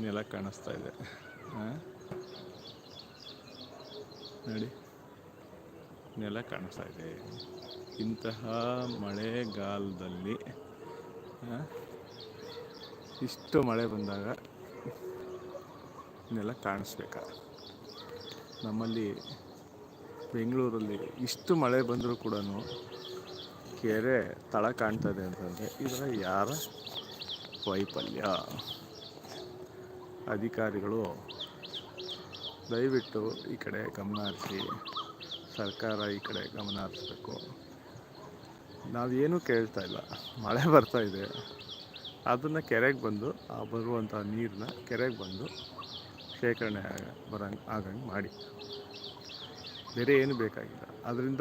ನೆಲ ಕಾಣಿಸ್ತಾ ಇದೆ. ನೋಡಿ. ನೆಲ ಕಾಣಿಸ್ತಾ ಇದೆ. ಇಂತಹ ಮಳೆಗಾಲದಲ್ಲಿ ಇಷ್ಟು ಮಳೆ ಬಂದಾಗ ನೆಲ ಕಾಣಿಸ್ಬೇಕಾ. ನಮ್ಮಲ್ಲಿ ಬೆಂಗಳೂರಲ್ಲಿ ಇಷ್ಟು ಮಳೆ ಬಂದರೂ ಕೂಡ ಕೆರೆ ತಳ ಕಾಣ್ತದೆ ಅಂತಂದರೆ ಇದರ ಯಾರ ವೈಫಲ್ಯ? ಅಧಿಕಾರಿಗಳು, ದಯವಿಟ್ಟು ಈ ಕಡೆ ಗಮನ ಹರಿಸಿ, ಸರ್ಕಾರ ಈ ಕಡೆ ಗಮನ ಹರಿಸ್ಬೇಕು. ನಾವೇನೂ ಕೇಳ್ತಾ ಇಲ್ಲ. ಮಳೆ ಬರ್ತಾ ಇದೆ. ಅದನ್ನು ಕೆರೆಗೆ ಬಂದು, ಆ ಬರುವಂಥ ನೀರನ್ನ ಕೆರೆಗೆ ಬಂದು ಶೇಖರಣೆ ಆಗ ಬರಂಗೆ ಆಗಂಗೆ ಮಾಡಿ. ಬೇರೆ ಏನು ಬೇಕಾಗಿಲ್ಲ. ಅದರಿಂದ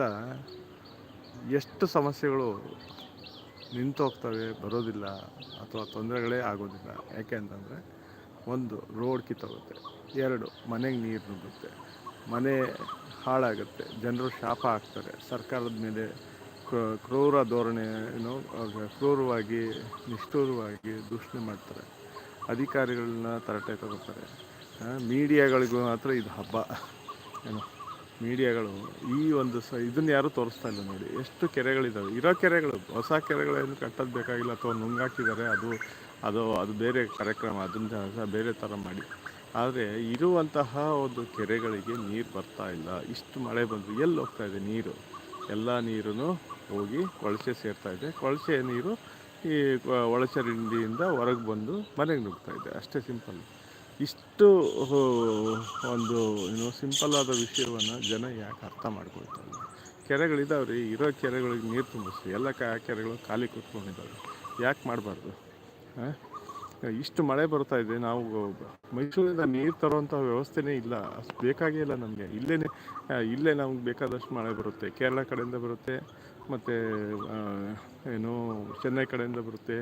ಎಷ್ಟು ಸಮಸ್ಯೆಗಳು ನಿಂತು ಹೋಗ್ತವೆ ಬರೋದಿಲ್ಲ, ಅಥವಾ ತೊಂದರೆಗಳೇ ಆಗೋದಿಲ್ಲ. ಯಾಕೆ ಅಂತಂದರೆ ಒಂದು ರೋಡ್ ಕಿತ್ತೋಗುತ್ತೆ, ಎರಡು ಮನೆಗೆ ನೀರು ನುಗ್ಗುತ್ತೆ, ಮನೆ ಹಾಳಾಗುತ್ತೆ, ಜನರು ಶಾಪ ಆಗ್ತಾರೆ ಸರ್ಕಾರದ ಮೇಲೆ ಕ್ರ- ಕ್ರೂರ ಧೋರಣೆ ಏನೋ ಕ್ರೂರವಾಗಿ, ನಿಷ್ಠೂರವಾಗಿ ದೂಷಣೆ ಮಾಡ್ತಾರೆ. ಅಧಿಕಾರಿಗಳನ್ನ ತರಟೆ ತಗೋತಾರೆ. ಮೀಡಿಯಾಗಳಿಗೂ ಮಾತ್ರ ಇದು ಹಬ್ಬ. ಏನು ಮೀಡಿಯಾಗಳು ಈ ಒಂದು ಸ, ಇದನ್ನು ಯಾರೂ ತೋರಿಸ್ತಾ ಇಲ್ಲ ನೋಡಿ. ಎಷ್ಟು ಕೆರೆಗಳಿದ್ದಾವೆ ಇರೋ ಕೆರೆಗಳು, ಹೊಸ ಕೆರೆಗಳೇನು ಕಟ್ಟೋದು ಬೇಕಾಗಿಲ್ಲ ಅಥವಾ ನುಂಗಾಕಿದ್ದಾರೆ, ಅದು ಅದು ಅದು ಬೇರೆ ಕಾರ್ಯಕ್ರಮ, ಅದನ್ನ ಸಹ ಬೇರೆ ಥರ ಮಾಡಿ. ಆದರೆ ಇರುವಂತಹ ಒಂದು ಕೆರೆಗಳಿಗೆ ನೀರು ಬರ್ತಾ ಇಲ್ಲ. ಇಷ್ಟು ಮಳೆ ಬಂದು ಎಲ್ಲಿ ಹೋಗ್ತಾ ಇದೆ ನೀರು? ಎಲ್ಲ ನೀರೂ ಹೋಗಿ ಕೊಳಚೆ ಸೇರ್ತಾ ಇದೆ. ಕೊಳಚೆ ನೀರು ಈ ಒಳಚರಂಡಿಯಿಂದ ಹೊರಗೆ ಬಂದು ಮನೆಗೆ ನುಗ್ತಾ ಇದೆ. ಅಷ್ಟೇ ಸಿಂಪಲ್. ಇಷ್ಟು ಒಂದು ಏನು ಸಿಂಪಲ್ ಆದ ವಿಷಯವನ್ನು ಜನ ಯಾಕೆ ಅರ್ಥ ಮಾಡ್ಕೊಳ್ತಾ ಕೆರೆಗಳಿದ್ದಾವೆ ರೀ ಇರೋ ಕೆರೆಗಳಿಗೆ ನೀರು ತುಂಬಿಸಿ ಎಲ್ಲ ಕೆರೆಗಳು ಖಾಲಿ ಕೂತ್ಕೊಂಡಿದ್ದಾವೆ. ಯಾಕೆ ಮಾಡಬಾರ್ದು? ಇಷ್ಟು ಮಳೆ ಬರ್ತಾ ಇದೆ, ನಾವು ಮೈಸೂರಿಂದ ನೀರು ತರುವಂಥ ವ್ಯವಸ್ಥೆನೇ ಇಲ್ಲ. ಅಷ್ಟು ಬೇಕಾಗೇ ಇಲ್ಲ ನಮಗೆ. ಇಲ್ಲೇ ಇಲ್ಲೇ ನಮ್ಗೆ ಬೇಕಾದಷ್ಟು ಮಳೆ ಬರುತ್ತೆ. ಕೇರಳ ಕಡೆಯಿಂದ ಬರುತ್ತೆ, ಮತ್ತು ಏನು, ಚೆನ್ನೈ ಕಡೆಯಿಂದ ಬರುತ್ತೆ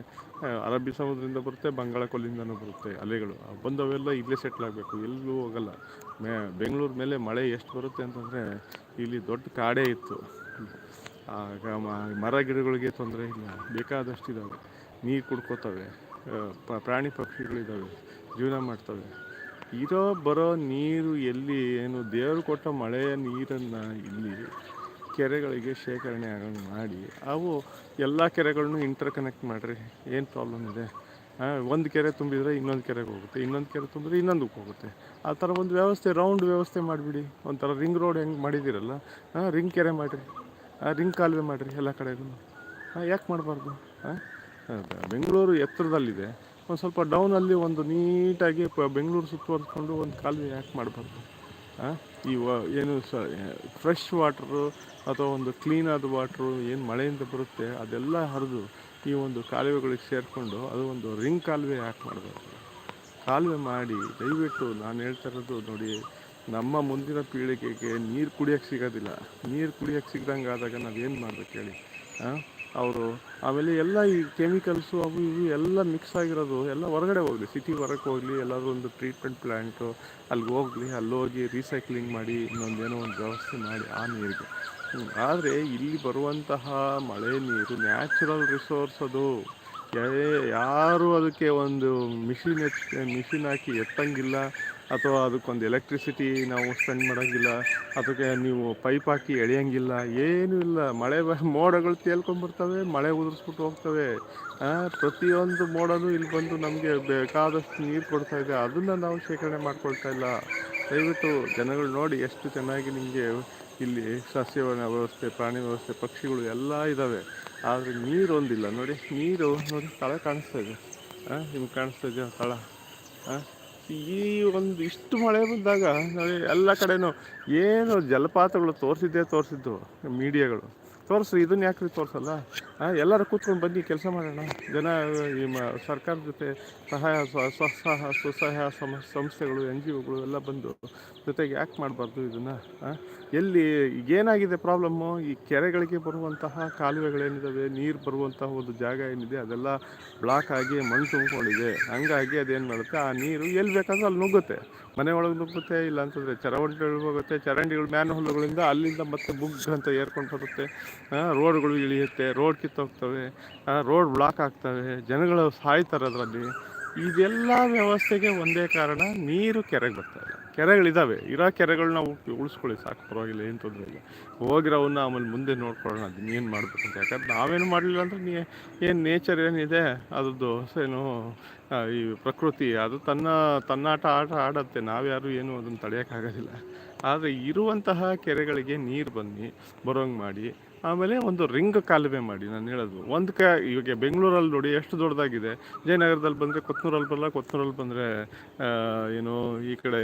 ಅರಬ್ಬಿ ಸಮುದ್ರದಿಂದ ಬರುತ್ತೆ, ಬಂಗಾಳ ಕೊಲ್ಲಿಂದನೂ ಬರುತ್ತೆ ಅಲೆಗಳು. ಬಂದವೆಲ್ಲ ಇಲ್ಲೇ ಸೆಟ್ಲ್ ಆಗಬೇಕು. ಎಲ್ಲೂ ಹೋಗಲ್ಲ. ಬೆಂಗಳೂರು ಮೇಲೆ ಮಳೆ ಎಷ್ಟು ಬರುತ್ತೆ ಅಂತಂದರೆ, ಇಲ್ಲಿ ದೊಡ್ಡ ಕಾಡೇ ಇತ್ತು. ಆಗ ಮರ ಗಿಡಗಳಿಗೆ ತೊಂದರೆ ಇಲ್ಲ. ಬೇಕಾದಷ್ಟು ಇದ್ದಾವೆ ನೀರು ಕುಡ್ಕೋತವೆ. ಪ್ರಾಣಿ ಪಕ್ಷಿಗಳಿದ್ದಾವೆ, ಜೀವನ ಮಾಡ್ತವೆ. ಇರೋ, ಬರೋ ನೀರು ಎಲ್ಲಿ, ಏನು ದೇವರು ಕೊಟ್ಟ ಮಳೆಯ ನೀರನ್ನು ಇಲ್ಲಿ ಕೆರೆಗಳಿಗೆ ಶೇಖರಣೆ ಆಗೋಂಗೆ ಮಾಡಿ, ಅವು ಎಲ್ಲ ಕೆರೆಗಳನ್ನೂ ಇಂಟರ್ ಕನೆಕ್ಟ್ ಮಾಡಿರಿ, ಏನು ಪ್ರಾಬ್ಲಮ್ ಇದೆ? ಒಂದು ಕೆರೆ ತುಂಬಿದರೆ ಇನ್ನೊಂದು ಕೆರೆಗೆ ಹೋಗುತ್ತೆ, ಇನ್ನೊಂದು ಕೆರೆ ತುಂಬಿದ್ರೆ ಇನ್ನೊಂದಕ್ಕೆ ಹೋಗುತ್ತೆ. ಆ ಥರ ಒಂದು ವ್ಯವಸ್ಥೆ ರೌಂಡ್ ವ್ಯವಸ್ಥೆ ಮಾಡಿಬಿಡಿ. ಒಂಥರ ರಿಂಗ್ ರೋಡ್ ಹೆಂಗೆ ಮಾಡಿದ್ದೀರಲ್ಲ ರಿಂಗ್ ಕೆರೆ ಮಾಡಿರಿ ರಿಂಗ್ ಕಾಲುವೆ ಮಾಡಿರಿ ಎಲ್ಲ ಕಡೆಗೂ ಯಾಕೆ ಮಾಡಬಾರ್ದು? ಬೆಂಗಳೂರು ಎತ್ತರದಲ್ಲಿದೆ. ಒಂದು ಸ್ವಲ್ಪ ಡೌನಲ್ಲಿ ಒಂದು ನೀಟಾಗಿ ಪ ಬೆಂಗಳೂರು ಸುತ್ತುವರ್ಸ್ಕೊಂಡು ಒಂದು ಕಾಲುವೆ ಯಾಕೆ ಮಾಡಬಾರ್ದು ಈ ವ, ಏನು ಸ ಫ್ರೆಶ್ ವಾಟ್ರು ಅಥವಾ ಒಂದು ಕ್ಲೀನಾದ ವಾಟ್ರು ಏನು ಮಳೆಯಿಂದ ಬರುತ್ತೆ, ಅದೆಲ್ಲ ಹರಿದು ಈ ಒಂದು ಕಾಲುವೆಗಳಿಗೆ ಸೇರಿಕೊಂಡು ಅದು ಒಂದು ರಿಂಗ್ ಕಾಲುವೆ ಯಾಕೆ ಮಾಡಬಾರ್ದು ಕಾಲುವೆ ಮಾಡಿ, ದಯವಿಟ್ಟು ನಾನು ಹೇಳ್ತಾ ಇರೋದು ನೋಡಿ, ನಮ್ಮ ಮುಂದಿನ ಪೀಳಿಗೆಗೆ ನೀರು ಕುಡಿಯೋಕ್ಕೆ ಸಿಗೋದಿಲ್ಲ. ನೀರು ಕುಡಿಯೋಕ್ಕೆ ಸಿಗ್ದಂಗೆ ಆದಾಗ ನಾವೇನು ಮಾಡ್ಬೇಕು ಹೇಳಿ? ಅವರು ಆಮೇಲೆ ಎಲ್ಲ ಈ ಕೆಮಿಕಲ್ಸು ಅವು ಇವು ಎಲ್ಲ ಮಿಕ್ಸ್ ಆಗಿರೋದು ಎಲ್ಲ ಹೊರಗಡೆ ಹೋಗಲಿ. ಸಿಟಿ ಹೊರಗೆ ಹೋಗಲಿ, ಎಲ್ಲಾದರೂ ಒಂದು ಟ್ರೀಟ್ಮೆಂಟ್ ಪ್ಲ್ಯಾಂಟು ಅಲ್ಲಿಗೆ ಹೋಗಲಿ, ಅಲ್ಲಿ ರೀಸೈಕ್ಲಿಂಗ್ ಮಾಡಿ ಇನ್ನೊಂದೇನೋ ಒಂದು ವ್ಯವಸ್ಥೆ ಮಾಡಿ ಆ ನೀರಿಗೆ. ಆದರೆ ಇಲ್ಲಿ ಬರುವಂತಹ ಮಳೆ ನೀರು ನ್ಯಾಚುರಲ್ ರಿಸೋರ್ಸ್ ಅದು. ಯಾರು ಅದಕ್ಕೆ ಒಂದು ಮಿಷಿನ್ ಎತ್ ಮಿಷಿನ್ ಹಾಕಿ ಎತ್ತಂಗಿಲ್ಲ. ಅಥವಾ ಅದಕ್ಕೊಂದು ಎಲೆಕ್ಟ್ರಿಸಿಟಿ ನಾವು ಸ್ಪೆಂಡ್ ಮಾಡೋಂಗಿಲ್ಲ, ಅದಕ್ಕೆ ನೀವು ಪೈಪ್ ಹಾಕಿ ಎಳೆಯೋಂಗಿಲ್ಲ, ಏನೂ ಇಲ್ಲ. ಮಳೆ ಬ, ಮೋಡಗಳು ತೇಲ್ಕೊಂಡ್ಬರ್ತವೆ ಮಳೆ ಉದುರಿಸ್ಬಿಟ್ಟು ಹೋಗ್ತವೆ. ಪ್ರತಿಯೊಂದು ಮೋಡನೂ ಇಲ್ಲಿ ಬಂದು ನಮಗೆ ಬೇಕಾದಷ್ಟು ನೀರು ಕೊಡ್ತಾ ಇದೆ. ಅದನ್ನು ನಾವು ಶೇಖರಣೆ ಮಾಡ್ಕೊಳ್ತಾ ಇಲ್ಲ. ದಯವಿಟ್ಟು ಜನಗಳು ನೋಡಿ ಎಷ್ಟು ಚೆನ್ನಾಗಿ ನಿಮಗೆ ಇಲ್ಲಿ ಸಸ್ಯವನ ವ್ಯವಸ್ಥೆ, ಪ್ರಾಣಿ ವ್ಯವಸ್ಥೆ, ಪಕ್ಷಿಗಳು ಎಲ್ಲ ಇದ್ದಾವೆ ಆದರೆ ನೀರು ಒಂದಿಲ್ಲ. ನೋಡಿ, ನೀರು ನೋಡಿ, ತಳ ಕಾಣಿಸ್ತಾ ಇದೆ. ಹಾಂ ನಿಮ್ಗೆ ಕಾಣಿಸ್ತಾ ಇದೆಯಾ? ತಳ. ಹಾಂ ಈ ಒಂದು ಇಷ್ಟು ಮಳೆ ಬಂದಾಗ ನೋಡಿ ಎಲ್ಲ ಕಡೆನೂ ಏನು ಜಲಪಾತಗಳು ತೋರಿಸಿದ್ದೇ ತೋರಿಸಿದ್ದು, ಮೀಡಿಯಾಗಳು. ತೋರಿಸ್ರಿ, ಇದನ್ನ ಯಾಕ್ರಿ ತೋರಿಸಲ್ಲ? ಎಲ್ಲರೂ ಕೂತ್ಕೊಂಡು ಬನ್ನಿ, ಕೆಲಸ ಮಾಡೋಣ. ಜನ, ಈ ಮ, ಸರ್ಕಾರದ ಜೊತೆ ಸಹಾಯ, ಸ್ವ ಸ್ವಸಹಾಯ ಸ್ವಸಹಾಯ ಸಂಸ್ಥೆಗಳು ಎನ್ ಜಿ ಒಗಳು ಎಲ್ಲ ಬಂದು ಜೊತೆಗೆ ಯಾಕೆ ಮಾಡಬಾರ್ದು ಇದನ್ನು ಎಲ್ಲಿ ಏನಾಗಿದೆ ಪ್ರಾಬ್ಲಮ್ಮು, ಈ ಕೆರೆಗಳಿಗೆ ಬರುವಂತಹ ಕಾಲುವೆಗಳೇನಿದ್ದಾವೆ ನೀರು ಬರುವಂತಹ ಒಂದು ಜಾಗ ಏನಿದೆ, ಅದೆಲ್ಲ ಬ್ಲಾಕ್ ಆಗಿ ಮಣ್ಣು ತುಂಬಿಕೊಂಡಿದೆ. ಹಂಗಾಗಿ ಅದೇನು ಮಾಡುತ್ತೆ, ಆ ನೀರು ಎಲ್ಲಿ ಬೇಕಾದ್ರೂ ಅಲ್ಲಿ ನುಗ್ಗುತ್ತೆ. ಮನೆ ಒಳಗೆ ನುಗ್ಗುತ್ತೆ, ಇಲ್ಲ ಅಂತಂದರೆ ಚರಂಡಿಗಳು ಹೋಗುತ್ತೆ, ಚರಂಡಿಗಳು ಮ್ಯಾನ್ ಹೊಲಗಳಿಂದ ಅಲ್ಲಿಂದ ಮತ್ತೆ ಬುಗ್ ಅಂತ ಏರ್ಕೊಂಡು ಬರುತ್ತೆ ರೋಡ್ಗಳು ಇಳಿಯುತ್ತೆ, ರೋಡ್ ಕಿತ್ತೋಗ್ತವೆ ರೋಡ್ ಬ್ಲಾಕ್ ಆಗ್ತವೆ, ಜನಗಳು ಸಾಯ್ತಾರೆ ಅದರಲ್ಲಿ. ಇದೆಲ್ಲ ವ್ಯವಸ್ಥೆಗೆ ಒಂದೇ ಕಾರಣ, ನೀರು ಕೆರೆಗೆ ಬರ್ತಾ ಇಲ್ಲ. ಕೆರೆಗಳಿದ್ದಾವೆ ಇರೋ ಕೆರೆಗಳನ್ನ ಉಳಿಸ್ಕೊಳ್ಳಿ ಸಾಕು, ಪರವಾಗಿಲ್ಲ, ಏನು ತೊಂದರೆ ಇಲ್ಲ. ಹೋಗಿರೋವನ್ನ ಆಮೇಲೆ ಮುಂದೆ ನೋಡ್ಕೊಳ್ಳೋಣ, ಅದನ್ನ ಏನು ಮಾಡಬೇಕು ಅಂತ. ಯಾಕಂದ್ರೆ ನಾವೇನು ಮಾಡಲಿಲ್ಲ ಅಂದ್ರೆ ನೀ ಏನು ನೇಚರ್ ಏನಿದೆ, ಅದ್ರದ್ದು ಏನು ಈ ಪ್ರಕೃತಿ, ಅದು ತನ್ನ, ತನ್ನಾಟ ಆಟ ಆಡತ್ತೆ. ನಾವ್ಯಾರು ಏನು ಅದನ್ನು ತಡೆಯೋಕ್ಕಾಗೋದಿಲ್ಲ. ಆದರೆ ಇರುವಂತಹ ಕೆರೆಗಳಿಗೆ ನೀರು ಬನ್ನಿ, ಬರೋಂಗೆ ಮಾಡಿ. ಆಮೇಲೆ ಒಂದು ರಿಂಗ್ ಕಾಲುವೆ ಮಾಡಿ, ನಾನು ಹೇಳೋದು. ಒಂದು ಕ, ಇವಾಗ ಬೆಂಗಳೂರಲ್ಲಿ ನೋಡಿ ಎಷ್ಟು ದೊಡ್ಡದಾಗಿದೆ. ಜಯನಗರದಲ್ಲಿ ಬಂದರೆ ಕೊತ್ನೂರಲ್ಲಿ ಬರಲ್ಲ, ಕೊತ್ನೂರಲ್ಲಿ ಬಂದರೆ ಏನು, ಈ ಕಡೆ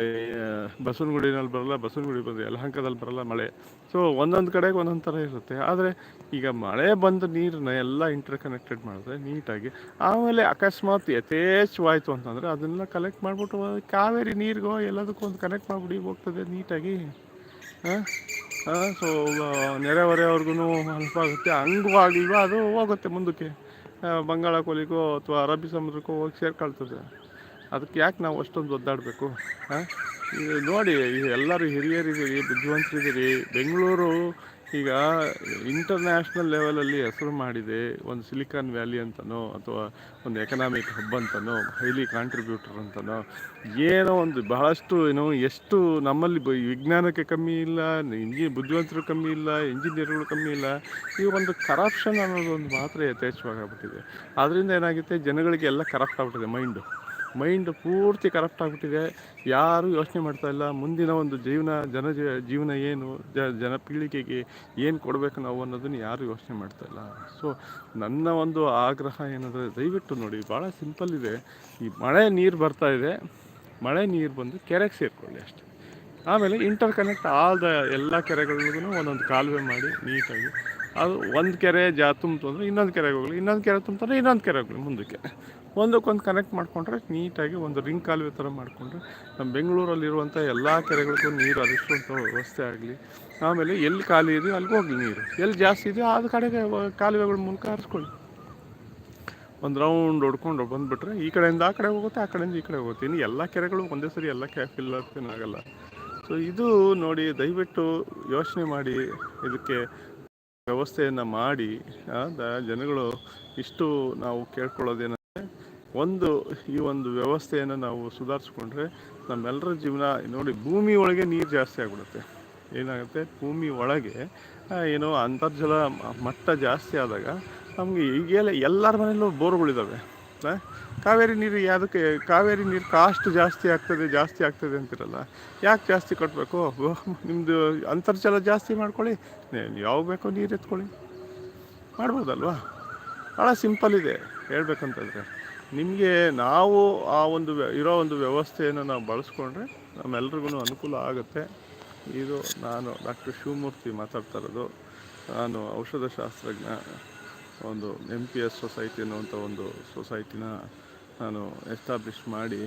ಬಸವನಗುಡಿನಲ್ಲಿ ಬರಲ್ಲ, ಬಸವನಗುಡಿ ಬಂದರೆ ಯಲಹಂಕದಲ್ಲಿ ಬರಲ್ಲ ಮಳೆ. ಸೊ ಒಂದೊಂದು ಕಡೆಗೆ ಒಂದೊಂದು ಥರ ಇರುತ್ತೆ. ಆದರೆ, ಈಗ ಮಳೆ ಬಂದು ನೀರನ್ನ ಎಲ್ಲ ಇಂಟರ್ ಕನೆಕ್ಟೆಡ್ ಮಾಡಿದ್ರೆ ನೀಟಾಗಿ, ಆಮೇಲೆ ಅಕಸ್ಮಾತ್ ಯಥೇಚ್ಛವಾಯಿತು ಅಂತಂದರೆ ಅದನ್ನೆಲ್ಲ ಕಲೆಕ್ಟ್ ಮಾಡಿಬಿಟ್ಟು, ಕಾವೇರಿ ನೀರಿಗೋ ಎಲ್ಲದಕ್ಕೂ ಒಂದು ಕನೆಕ್ಟ್ ಮಾಡಿಬಿಡಿ, ಹೋಗ್ತದೆ ನೀಟಾಗಿ. ಸೊ ನೆರೆಹೊರೆಯವ್ರಿಗೂ ಹೆಲ್ಪ್ ಆಗುತ್ತೆ ಹಂಗೂ ಅದು ಹೋಗುತ್ತೆ ಮುಂದಕ್ಕೆ. ಬಂಗಾಳ ಕೊಲ್ಲಿಗೋ ಅಥವಾ ಅರಬ್ಬಿ ಸಮುದ್ರಕ್ಕೋ ಹೋಗಿ ಸೇರ್ಕೊಳ್ತದೆ. ಅದಕ್ಕೆ ಯಾಕೆ ನಾವು ಅಷ್ಟೊಂದು ಒದ್ದಾಡಬೇಕು? ಈಗ ನೋಡಿ ಎಲ್ಲರೂ ಹಿರಿಯರಿದ್ದೀರಿ, ಬುದ್ಧಿವಂತರಿದ್ದೀರಿ, ಬೆಂಗಳೂರು ಈಗ ಇಂಟರ್ನ್ಯಾಷನಲ್ ಲೆವೆಲಲ್ಲಿ ಹೆಸರು ಮಾಡಿದೆ ಒಂದು ಸಿಲಿಕಾನ್ ವ್ಯಾಲಿ ಅಂತನೋ ಅಥವಾ ಒಂದು ಎಕನಾಮಿಕ್ ಹಬ್ ಅಂತನೋ ಹೈಲಿ ಕಾಂಟ್ರಿಬ್ಯೂಟರ್ ಅಂತನೋ, ಏನೋ ಒಂದು ಬಹಳಷ್ಟು ಏನೋ ಎಷ್ಟು ನಮ್ಮಲ್ಲಿ ವಿಜ್ಞಾನಕ್ಕೆ ಕಮ್ಮಿ ಇಲ್ಲ, ಇಂಜಿ, ಬುದ್ಧಿವಂತರು ಕಮ್ಮಿ ಇಲ್ಲ ಇಂಜಿನಿಯರ್ಗಳು ಕಮ್ಮಿ ಇಲ್ಲ, ಈ ಒಂದು ಕರಪ್ಷನ್ ಅನ್ನೋದು ಒಂದು ಮಾತ್ರ ಯಥೇಚ್ಛವಾಗ್ಬಿಟ್ಟಿದೆ ಅದರಿಂದ ಏನಾಗುತ್ತೆ, ಜನಗಳಿಗೆ ಎಲ್ಲ ಕರಪ್ಟ್ ಆಗ್ಬಿಟ್ಟಿದೆ ಮೈಂಡು ಮೈಂಡ್ ಪೂರ್ತಿ ಕರಪ್ಟ್ ಆಗಿಬಿಟ್ಟಿದೆ. ಯಾರು ಯೋಚನೆ ಮಾಡ್ತಾ ಇಲ್ಲ. ಮುಂದಿನ ಒಂದು ಜೀವನ, ಜನ ಜೀವನ ಏನು, ಜ, ಜನ ಪೀಳಿಗೆಗೆ ಏನು ಕೊಡಬೇಕು ನಾವು ಅನ್ನೋದನ್ನು ಯಾರು ಯೋಚನೆ ಮಾಡ್ತಾ ಇಲ್ಲ. ಸೊ ನನ್ನ ಒಂದು ಆಗ್ರಹ ಏನಂದರೆ, ದಯವಿಟ್ಟು ನೋಡಿ ಭಾಳ ಸಿಂಪಲ್ ಇದೆ. ಈ ಮಳೆ ನೀರು ಬರ್ತಾ ಇದೆ. ಮಳೆ ನೀರು ಬಂದು ಕೆರೆಗೆ ಸೇರಿಕೊಳ್ಳಿ ಅಷ್ಟೇ. ಆಮೇಲೆ ಇಂಟರ್ ಕನೆಕ್ಟ್ ಆದ ಎಲ್ಲ ಕೆರೆಗಳಿಗೂ ಒಂದೊಂದು ಕಾಲುವೆ ಮಾಡಿ ನೀಟಾಗಿ. ಅದು ಒಂದು ಕೆರೆ ಜಾ ತುಂಬಿತು ಅಂದರೆ ಇನ್ನೊಂದು ಕೆರೆಗೆ ಹೋಗಲಿ, ಇನ್ನೊಂದು ಕೆರೆ ತುಂಬ್ತಂದ್ರೆ ಇನ್ನೊಂದು ಕೆರೆ ಹೋಗಲಿ ಮುಂದಕ್ಕೆ. ಒಂದಕ್ಕೊಂದು ಕನೆಕ್ಟ್ ಮಾಡಿಕೊಂಡ್ರೆ ನೀಟಾಗಿ ಒಂದು ರಿಂಗ್ ಕಾಲುವೆ ಥರ ಮಾಡಿಕೊಂಡ್ರೆ ನಮ್ಮ ಬೆಂಗಳೂರಲ್ಲಿರುವಂಥ ಎಲ್ಲ ಕೆರೆಗಳಿಗೂ ನೀರು ಹರಿಸುವಂಥ ವ್ಯವಸ್ಥೆ ಆಗಲಿ. ಆಮೇಲೆ ಎಲ್ಲಿ ಖಾಲಿ ಇದೆಯೋ ಅಲ್ಲಿಗೆ ಹೋಗಲಿ ನೀರು. ಎಲ್ಲಿ ಜಾಸ್ತಿ ಇದೆಯೋ ಆದ ಕಡೆಗೆ ಕಾಲುವೆಗಳ ಮೂಲಕ ಹರಿಸ್ಕೊಳ್ಳಿ. ಒಂದು ರೌಂಡ್ ಹೊಡ್ಕೊಂಡು ಬಂದುಬಿಟ್ರೆ ಈ ಕಡೆಯಿಂದ ಆ ಕಡೆ ಹೋಗುತ್ತೆ, ಆ ಕಡೆಯಿಂದ ಈ ಕಡೆ ಹೋಗುತ್ತೆ. ಇನ್ನು ಎಲ್ಲ ಕೆರೆಗಳು ಒಂದೇ ಸರಿ ಎಲ್ಲ ಕ್ಯಾ ಫಿಲ್ ಆಗಲ್ಲ. ಸೊ ಇದು ನೋಡಿ ದಯವಿಟ್ಟು ಯೋಚನೆ ಮಾಡಿ, ಇದಕ್ಕೆ ವ್ಯವಸ್ಥೆಯನ್ನು ಮಾಡಿ ಜನಗಳು ಇಷ್ಟು ನಾವು ಕೇಳ್ಕೊಳ್ಳೋದೇನೆಂದರೆ ಒಂದು ಈ ಒಂದು ವ್ಯವಸ್ಥೆಯನ್ನು ನಾವು ಸುಧಾರಿಸ್ಕೊಂಡ್ರೆ ನಮ್ಮೆಲ್ಲರ ಜೀವನ ನೋಡಿ ಭೂಮಿ ಒಳಗೆ ನೀರು ಜಾಸ್ತಿ ಆಗಿಬಿಡುತ್ತೆ. ಏನಾಗುತ್ತೆ? ಭೂಮಿ ಒಳಗೆ ಏನೋ ಅಂತರ್ಜಲ ಮಟ್ಟ ಜಾಸ್ತಿ ಆದಾಗ ನಮಗೆ ಈಗೆಲ್ಲ ಎಲ್ಲರ ಮನೆಯಲ್ಲೂ ಬೋರ್ಗಳಿದ್ದಾವೆ ಕಾವೇರಿ ನೀರು ಯಾವುದಕ್ಕೆ, ಕಾವೇರಿ ನೀರು ಕಾಸ್ಟ್ ಜಾಸ್ತಿ ಆಗ್ತದೆ ಜಾಸ್ತಿ ಆಗ್ತದೆ ಅಂತಿರಲ್ಲ, ಯಾಕೆ ಜಾಸ್ತಿ ಕಟ್ಟಬೇಕು ನಿಮ್ಮದು ಅಂತರ್ಜಲ ಜಾಸ್ತಿ ಮಾಡ್ಕೊಳ್ಳಿ ಯಾವ ಬೇಕೋ ನೀರು ಎತ್ಕೊಳ್ಳಿ. ಮಾಡ್ಬೋದಲ್ವಾ? ಭಾಳ ಸಿಂಪಲ್ ಇದೆ ಹೇಳ್ಬೇಕಂತಂದರೆ. ನಿಮಗೆ ನಾವು ಆ ಒಂದು ಇರೋ ಒಂದು ವ್ಯವಸ್ಥೆಯನ್ನು ನಾವು ಬಳಸ್ಕೊಂಡ್ರೆ ನಮ್ಮೆಲ್ರಿಗೂ ಅನುಕೂಲ ಆಗುತ್ತೆ. ಇದು ನಾನು ಡಾಕ್ಟರ್ ಶಿವಮೂರ್ತಿ ಮಾತಾಡ್ತಾ ಇರೋದು. ನಾನು ಔಷಧಶಾಸ್ತ್ರಜ್ಞ, ಒಂದು ಎಂ ಪಿ ಎಸ್ ಸೊಸೈಟಿ ಅನ್ನುವಂಥ ಒಂದು ಸೊಸೈಟಿನ ನಾನು ಎಸ್ಟಾಬ್ಲಿಷ್ ಮಾಡಿ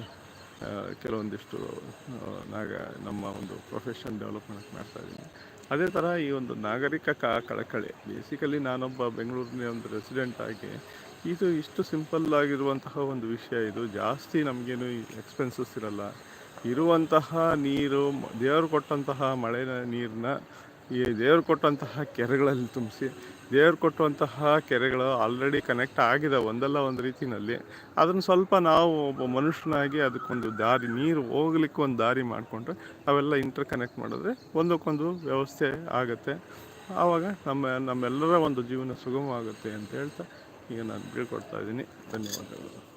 ಕೆಲವೊಂದಿಷ್ಟು ನಾಗ ನಮ್ಮ ಒಂದು ಪ್ರೊಫೆಷನ್ ಡೆವಲಪ್ಮೆಂಟ್ ಮಾಡ್ತಾಯಿದ್ದೀನಿ ಅದೇ ಥರ ಈ ಒಂದು ನಾಗರಿಕ ಕಳಕಳಿ ಬೇಸಿಕಲಿ ನಾನೊಬ್ಬ ಬೆಂಗಳೂರಿನ ಒಂದು ರೆಸಿಡೆಂಟ್ ಆಗಿ ಇದು ಇಷ್ಟು ಸಿಂಪಲ್ ಆಗಿರುವಂತಹ ಒಂದು ವಿಷಯ ಇದು. ಜಾಸ್ತಿ ನಮಗೇನು ಎಕ್ಸ್ಪೆನ್ಸಸ್ ಇರಲ್ಲ. ಇರುವಂತಹ ನೀರು, ದೇವರು ಕೊಟ್ಟಂತಹ ಮಳೆ ನೀರನ್ನ ಈ ದೇವರು ಕೊಟ್ಟಂತಹ ಕೆರೆಗಳಲ್ಲಿ ತುಂಬಿಸಿ, ದೇವರು ಕೊಟ್ಟಂತಹ ಕೆರೆಗಳು ಆಲ್ರೆಡಿ ಕನೆಕ್ಟ್ ಆಗಿದೆ ಒಂದಲ್ಲ ಒಂದು ರೀತಿಯಲ್ಲಿ ಅದನ್ನು ಸ್ವಲ್ಪ ನಾವು ಒಬ್ಬ ಮನುಷ್ಯನಾಗಿ ಅದಕ್ಕೊಂದು ದಾರಿ, ನೀರು ಹೋಗ್ಲಿಕ್ಕೆ ಒಂದು ದಾರಿ ಮಾಡಿಕೊಂಡ್ರೆ ಅವೆಲ್ಲ ಇಂಟರ್ ಕನೆಕ್ಟ್ ಮಾಡಿದ್ರೆ ಒಂದಕ್ಕೊಂದು ವ್ಯವಸ್ಥೆ ಆಗುತ್ತೆ. ಆವಾಗ ನಮ್ಮ, ನಮ್ಮೆಲ್ಲರ ಒಂದು ಜೀವನ ಸುಗಮವಾಗುತ್ತೆ ಅಂತ ಹೇಳ್ತಾ ಈಗ ನಾನು ಬೀಳ್ಕೊಡ್ತಾ ಇದ್ದೀನಿ. ಧನ್ಯವಾದಗಳು.